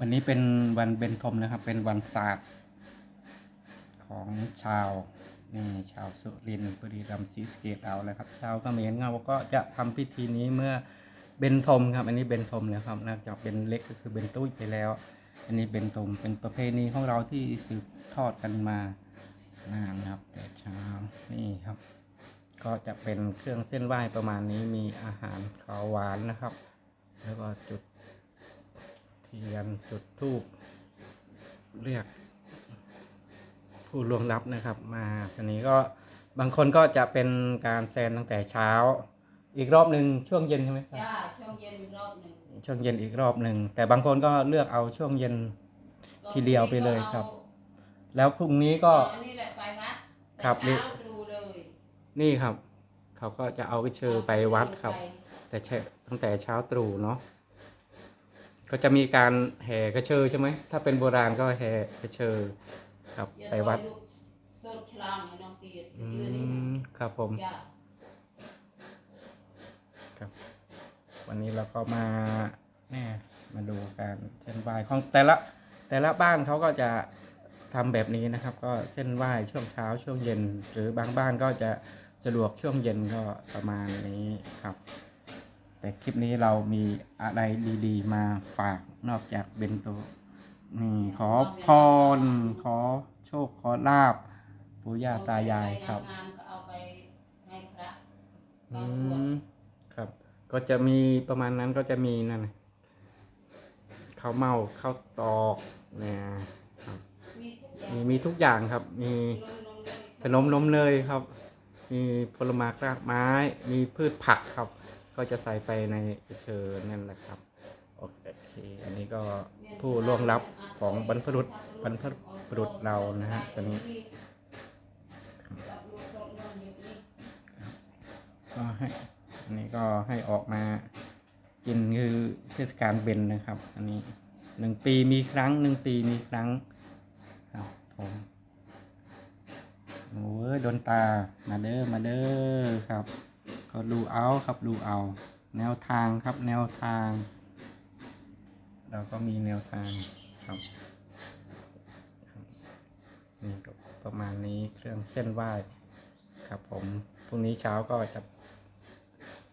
วันนี้เป็นวันเบญทมนะครับ เป็นวันศาสตร์ของชาวนี่ชาวสุรินทร์บุรีรัมย์ศรีสะเกษเราแล้วครับ ชาวเขมรเราก็จะทำพิธีนี้เมื่อเบญทมครับ อันนี้เบญทมแล้วครับนอกจากเป็นเล็กก็คือเบญตุ้ยไปแล้ว อันนี้เบญทมเป็นประเพณีของเราที่สืบทอดกันมานานนะครับ แต่เช้านี่ครับ ก็จะเป็นเครื่องเส้นไหว้ประมาณนี้มีอาหารขาวหวานนะครับ แล้วก็จุด เทียนจุดธูปเรียก ผู้ล่วงลับนะครับ มาทีนี้ก็บางคนก็จะเป็นการแซนตั้งแต่เช้า อีกรอบหนึ่งช่วงเย็นใช่ไหมครับจ้าช่วงเย็นรอบหนึ่งช่วงเย็นอีกรอบหนึ่งแต่บางคนก็เลือกเอาช่วงเย็นทีเดียวไปเลยครับ แล้วพรุ่งนี้ก็ก็อันนี้แหละไปวัดครับแต่เช้าตรู่เลยนี่ครับ เขาก็จะเอาไปเชิญไปวัดครับ แต่เช้าตั้งแต่เช้าตรู่เนาะ ก็จะมีการแห่กระเชอใช่ไหมถ้าเป็นโบราณก็แห่กระเชอครับอย่าไปวัดลอยลูกโซดฉลามให้น้องเปียดอืเชื่อนี่มครับผมจ้าครับ วันนี้เราก็มาแน่มาดูการเส้นไหว้ของแต่ละแต่ละบ้านเขาก็จะทำแบบนี้นะครับ ก็เส้นไหว้ช่วงเช้าช่วงเย็น หรือบางบ้านก็จะสะดวกช่วงเย็นก็ประมาณนี้ครับ แต่คลิปนี้เรามีอะไรดีๆ มาฝากนอกจากเบนโตนี่ขอพร ขอโชคขอลาบปู่ย่าตายายครับงามๆก็เอาไปให้พระอืก็สวดมครับ ก็จะมีประมาณนั้นก็จะมีนั่นน่ะข้าวเมาข้าวตอกเนี่ยครับมีทุกอย่างมีมีทุกอย่างครับ มีนมๆขนมนมเนยครับ มีผลไม้รากไม้ มีพืชผักครับ ก็จะใส่ไปในเชิญนั่นแหละครับโอเคอันนี้ก็ผู้ล่วงลับของบรรพบุรุษบรรพบุรุษเรานะฮะตอนนี้ก็ให้อันนี้ก็ให้ออกมากินคือเทศกาลเบญนะครับ อันนี้หนึ่งปีมีครั้งหนึ่งปีมีครั้งครับผมโอ้ยโดนตามาเด้อมาเด้อครับ ก็ดูเอาครับดูเอา แนวทางครับแนวทาง เราก็มีแนวทางครับนี่ประมาณนี้เครื่องเส้นไหว้ครับผมพรุ่งนี้เช้าก็จะ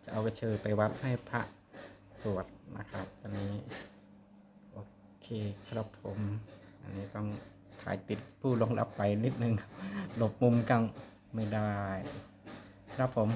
จะเอากระเชอไปวัดให้พระสวดนะครับตอนนี้โอเคครับผม อันนี้ต้องถ่ายติดผู้ลงรับไปนิดนึงหลบมุมกังไม่ได้ ครับผม